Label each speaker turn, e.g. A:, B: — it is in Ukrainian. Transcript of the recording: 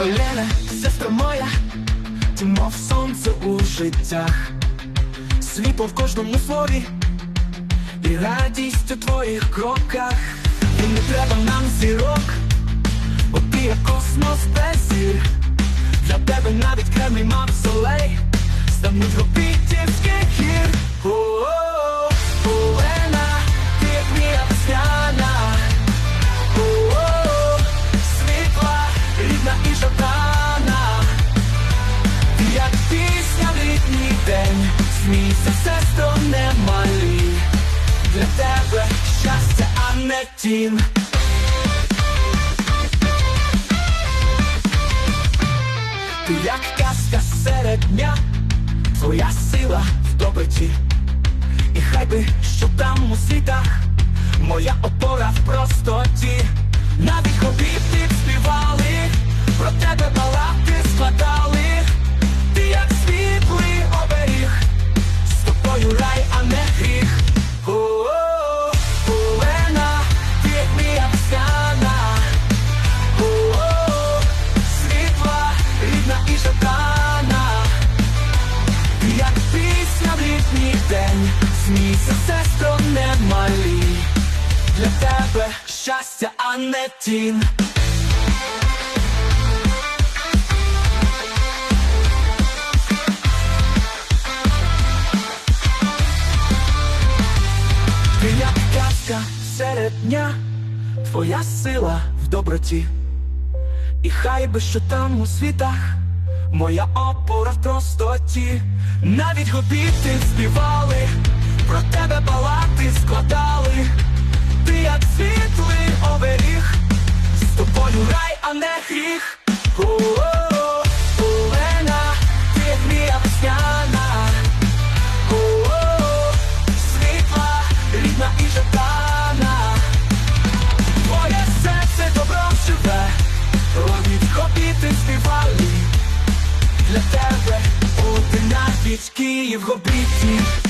A: Олена, сестра моя, ти мов сонце у життях, світло в кожному слові, і радість у твоїх кроках, і не треба нам зірок, бо ти як космос без зір. Для тебе навіть кремний мав солей, стануть смійся, сестро, не малі. Для тебе щастя, а не тінь. Ти як казка серед дня, твоя сила в доброті. І хай би що там у світах, моя опора в простоті. Літній день, смійся, сестро, не малі. Для тебе щастя, а не тінь. Ти як казка серед дня, твоя сила в доброті. І хай би що там у світах, моя опора в простоті. Навіть гобіти співали, про тебе палати складали. Ти як світлий Для тебе один навіть Київ гобіті.